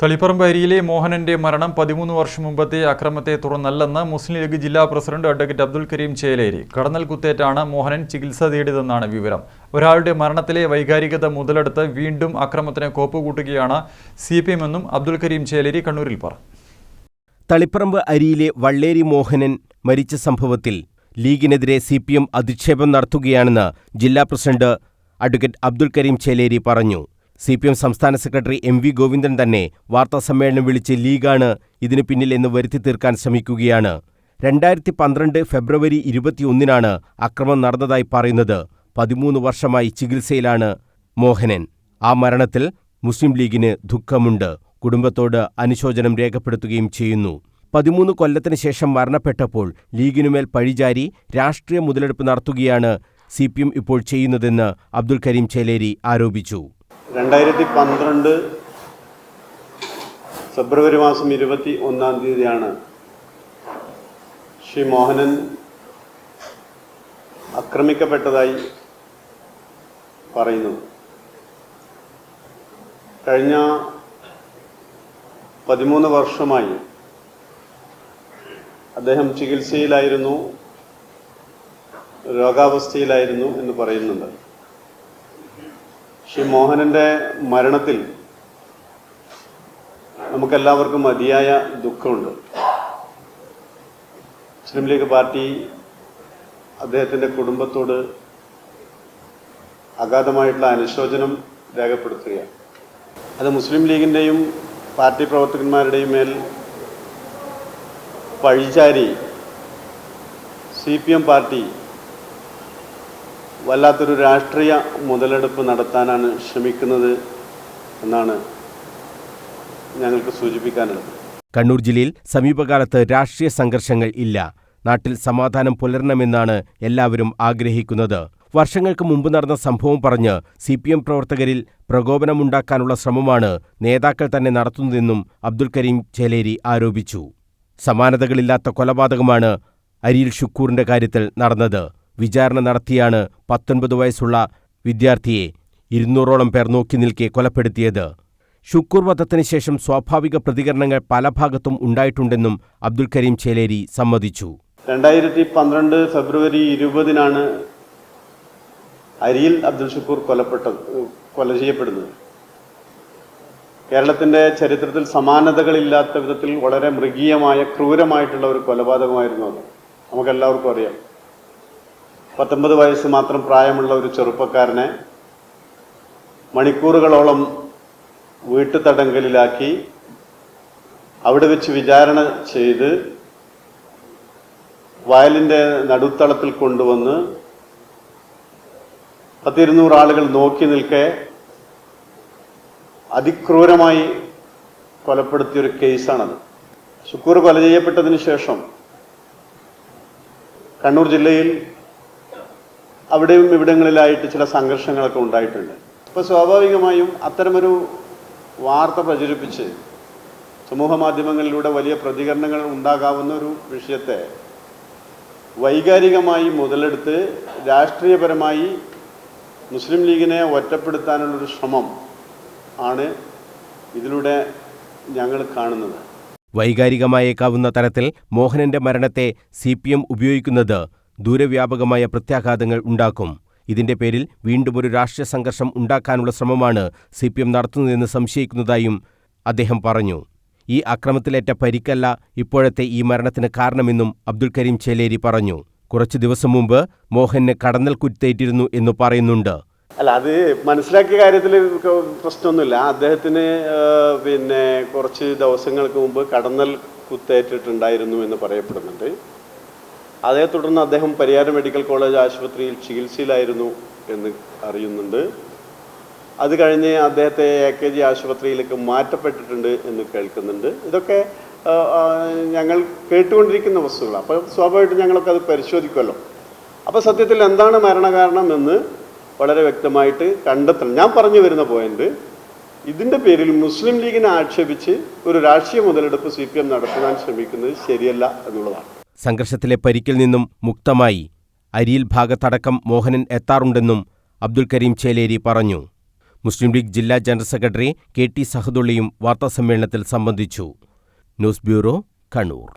തളിപ്പറമ്പ് അരിയിലെ മോഹനന്റെ മരണം പതിമൂന്ന് വർഷം മുമ്പത്തെ അക്രമത്തെ തുടർന്നല്ലെന്ന് മുസ്ലിം ലീഗ് ജില്ലാ പ്രസിഡന്റ് അഡ്വക്കേറ്റ് അബ്ദുൽ കരീം ചേലേരി. കടന്നൽ കുത്തേറ്റാണ് മോഹനൻ ചികിത്സ തേടിയതെന്നാണ് വിവരം. ഒരാളുടെ മരണത്തിലെ വൈകാരികത മുതലെടുത്ത് വീണ്ടും അക്രമത്തിന് കോപ്പുകൂട്ടുകയാണ് സി പി എമ്മെന്നും അബ്ദുൽ കരീം ചേലേരി കണ്ണൂരിൽ പറഞ്ഞു. തളിപ്പറമ്പ് അരിയിലെ വള്ളേരി മോഹനൻ മരിച്ച സംഭവത്തിൽ ലീഗിനെതിരെ സി പി എം അധിക്ഷേപം നടത്തുകയാണെന്ന് ജില്ലാ പ്രസിഡന്റ് അഡ്വക്കേറ്റ് അബ്ദുൽ കരീം ചേലേരി പറഞ്ഞു. സി പി എം സംസ്ഥാന സെക്രട്ടറി എം വി ഗോവിന്ദൻ തന്നെ വാർത്താസമ്മേളനം വിളിച്ച് ലീഗാണ് ഇതിനു പിന്നിൽ എന്ന് വരുത്തി തീർക്കാൻ ശ്രമിക്കുകയാണ്. രണ്ടായിരത്തി പന്ത്രണ്ട് ഫെബ്രുവരി ഇരുപത്തിയൊന്നിനാണ് അക്രമം നടന്നതായി പറയുന്നത്. പതിമൂന്ന് വർഷമായി ചികിത്സയിലാണ് മോഹനൻ. ആ മരണത്തിൽ മുസ്ലിം ലീഗിന് ദുഃഖമുണ്ട്. കുടുംബത്തോട് അനുശോചനം രേഖപ്പെടുത്തുകയും ചെയ്യുന്നു. പതിമൂന്ന് കൊല്ലത്തിന് ശേഷം മരണപ്പെട്ടപ്പോൾ ലീഗിനുമേൽ പഴിചാരി രാഷ്ട്രീയ മുതലെടുപ്പ് നടത്തുകയാണ് സി ഇപ്പോൾ ചെയ്യുന്നതെന്ന് അബ്ദുൽ കരീം ചേലേരി ആരോപിച്ചു. രണ്ടായിരത്തി പന്ത്രണ്ട് ഫെബ്രുവരി മാസം ഇരുപത്തി ഒന്നാം തീയതിയാണ് ശ്രീ മോഹനൻ ആക്രമിക്കപ്പെട്ടതായി പറയുന്നു. കഴിഞ്ഞ പതിമൂന്ന് വർഷമായി അദ്ദേഹം ചികിത്സയിലായിരുന്നു രോഗാവസ്ഥയിലായിരുന്നു എന്ന് പറയുന്നുണ്ട്. ശ്രീ മോഹനന്റെ മരണത്തിൽ നമുക്കെല്ലാവർക്കും മതിയായ ദുഃഖമുണ്ട്. മുസ്ലിം ലീഗ് പാർട്ടി അദ്ദേഹത്തിന്റെ കുടുംബത്തോട് അഗാധമായിട്ടുള്ള അനുശോചനം രേഖപ്പെടുത്തുകയാണ്. അത് മുസ്ലിം ലീഗിന്റെയും പാർട്ടി പ്രവർത്തകന്മാരുടെയും മേൽ പഴിചാരി സി പി എം പാർട്ടി വല്ലാത്തൊരു രാഷ്ട്രീയ മുതലെടുപ്പ് നടത്താനാണ് ശ്രമിക്കുന്നത് എന്നാണ് ഞങ്ങൾക്ക് സൂചിപ്പിക്കാനുള്ളത്. കണ്ണൂർ ജില്ലയിൽ സമീപകാലത്ത് രാഷ്ട്രീയ സംഘർഷങ്ങൾ ഇല്ല. നാട്ടിൽ സമാധാനം പുലരണമെന്നാണ് എല്ലാവരും ആഗ്രഹിക്കുന്നത്. വർഷങ്ങൾക്ക് മുമ്പ് നടന്ന സംഭവം പറഞ്ഞ് സി പി എം പ്രവർത്തകരിൽ പ്രകോപനമുണ്ടാക്കാനുള്ള ശ്രമമാണ് നേതാക്കൾ തന്നെ നടത്തുന്നതെന്നും അബ്ദുൽ കരീം ചേലേരി ആരോപിച്ചു. സമാനതകളില്ലാത്ത കൊലപാതകമാണ് അരിയിൽ ഷുക്കൂറിന്റെ കാര്യത്തിൽ നടന്നത്. വിചാരണ നടത്തിയാണ് പത്തൊൻപത് വയസ്സുള്ള വിദ്യാർത്ഥിയെ ഇരുന്നൂറോളം പേർ നോക്കി നിൽക്കെ കൊലപ്പെടുത്തിയത്. ഷുക്കൂർ വധത്തിന് ശേഷം സ്വാഭാവിക പ്രതികരണങ്ങൾ പല ഭാഗത്തും ഉണ്ടായിട്ടുണ്ടെന്നും അബ്ദുൽ കരീം ചേലേരി സമ്മതിച്ചു. രണ്ടായിരത്തി പന്ത്രണ്ട് ഫെബ്രുവരി ഇരുപതിനാണ് അരിയിൽ അബ്ദുൽ ഷുക്കൂർ കൊലപ്പെട്ടത് കൊല ചെയ്യപ്പെടുന്നത്. കേരളത്തിന്റെ ചരിത്രത്തിൽ സമാനതകളില്ലാത്ത വിധത്തിൽ വളരെ മൃഗീയമായ ക്രൂരമായിട്ടുള്ള ഒരു കൊലപാതകമായിരുന്നു അത്. നമുക്കെല്ലാവർക്കും അറിയാം. പത്തൊമ്പത് വയസ്സ് മാത്രം പ്രായമുള്ള ഒരു ചെറുപ്പക്കാരനെ മണിക്കൂറുകളോളം വീട്ടുതടങ്കലിലാക്കി അവിടെ വെച്ച് വിചാരണ ചെയ്ത് വയലിന്റെ നടുത്തളത്തിൽ കൊണ്ടുവന്ന് പത്തിരുന്നൂറ് ആളുകൾ നോക്കി നിൽക്കെ അതിക്രൂരമായി കൊലപ്പെടുത്തിയൊരു കേസാണത്. ശുക്കൂർ കൊല ചെയ്യപ്പെട്ടതിന് ശേഷം കണ്ണൂർ ജില്ലയിൽ അവിടെയും ഇവിടങ്ങളിലായിട്ട് ചില സംഘർഷങ്ങളൊക്കെ ഉണ്ടായിട്ടുണ്ട്. അപ്പോൾ സ്വാഭാവികമായും അത്തരമൊരു വാർത്ത പ്രചരിപ്പിച്ച് സമൂഹ മാധ്യമങ്ങളിലൂടെ വലിയ പ്രതികരണങ്ങൾ ഉണ്ടാകാവുന്ന ഒരു വിഷയത്തെ വൈകാരികമായി മുതലെടുത്ത് രാഷ്ട്രീയപരമായി മുസ്ലിം ലീഗിനെ ഒറ്റപ്പെടുത്താനുള്ളൊരു ശ്രമം ആണ് ഇതിലൂടെ ഞങ്ങൾ കാണുന്നത്. വൈകാരികമായേക്കാവുന്ന തരത്തിൽ മോഹനന്റെ മരണത്തെ സി ഉപയോഗിക്കുന്നത് ദൂരവ്യാപകമായ പ്രത്യാഘാതങ്ങൾ ഉണ്ടാക്കും. ഇതിന്റെ പേരിൽ വീണ്ടും ഒരു രാഷ്ട്രീയ സംഘർഷം ഉണ്ടാക്കാനുള്ള ശ്രമമാണ് സി പി എം നടത്തുന്നതെന്ന് സംശയിക്കുന്നതായും അദ്ദേഹം പറഞ്ഞു. ഈ അക്രമത്തിലേറ്റ പരിക്കല്ല ഇപ്പോഴത്തെ ഈ മരണത്തിന് കാരണമെന്നും അബ്ദുൽ കരീം ചേലേരി പറഞ്ഞു. കുറച്ചു ദിവസം മുമ്പ് മോഹന് കടന്നൽ കുത്തേറ്റിരുന്നു എന്ന് പറയുന്നുണ്ട്. അല്ല അത് മനസ്സിലാക്കിയ കാര്യത്തിൽ പ്രശ്നമൊന്നുമില്ല. അദ്ദേഹത്തിന് പിന്നെ കുറച്ച് ദിവസങ്ങൾക്ക് മുമ്പ് കടന്നൽ കുത്തേറ്റിട്ടുണ്ടായിരുന്നു എന്ന് പറയപ്പെടുന്നുണ്ട്. അതേ തുടർന്ന് അദ്ദേഹം പരിയാരം മെഡിക്കൽ കോളേജ് ആശുപത്രിയിൽ ചികിത്സയിലായിരുന്നു എന്ന് അറിയുന്നുണ്ട്. അത് കഴിഞ്ഞ് അദ്ദേഹത്തെ എ കെ ജി ആശുപത്രിയിലേക്ക് മാറ്റപ്പെട്ടിട്ടുണ്ട് എന്ന് കേൾക്കുന്നുണ്ട്. ഇതൊക്കെ ഞങ്ങൾ കേട്ടുകൊണ്ടിരിക്കുന്ന വസ്തുക്കളാണ് അപ്പോൾ സ്വാഭാവികമായിട്ടും ഞങ്ങളൊക്കെ അത് പരിശോധിക്കുമല്ലോ. അപ്പോൾ സത്യത്തിൽ എന്താണ് മരണകാരണം എന്ന് വളരെ വ്യക്തമായിട്ട് കണ്ടെത്തണം. ഞാൻ പറഞ്ഞു വരുന്ന പോയിന്റ് ഇതിന്റെ പേരിൽ മുസ്ലിം ലീഗിനെ ആക്ഷേപിച്ച് ഒരു രാഷ്ട്രീയ മുതലെടുപ്പ് സി പി എം നടത്താൻ ശ്രമിക്കുന്നത് ശരിയല്ല എന്നുള്ളതാണ്. സംഘർഷത്തിലെ പരിക്കിൽ നിന്നും മുക്തമായി. അരിയിൽ ഭാഗത്തടക്കം മോഹനൻ എത്താറുണ്ടെന്നും അബ്ദുൽ കരീം ചേലേരി പറഞ്ഞു. മുസ്ലിം ലീഗ് ജില്ലാ ജനറൽ സെക്രട്ടറി കെ ടി സഹദുള്ളിയും വാർത്താസമ്മേളനത്തിൽ സംബന്ധിച്ചു. News bureau Kannur.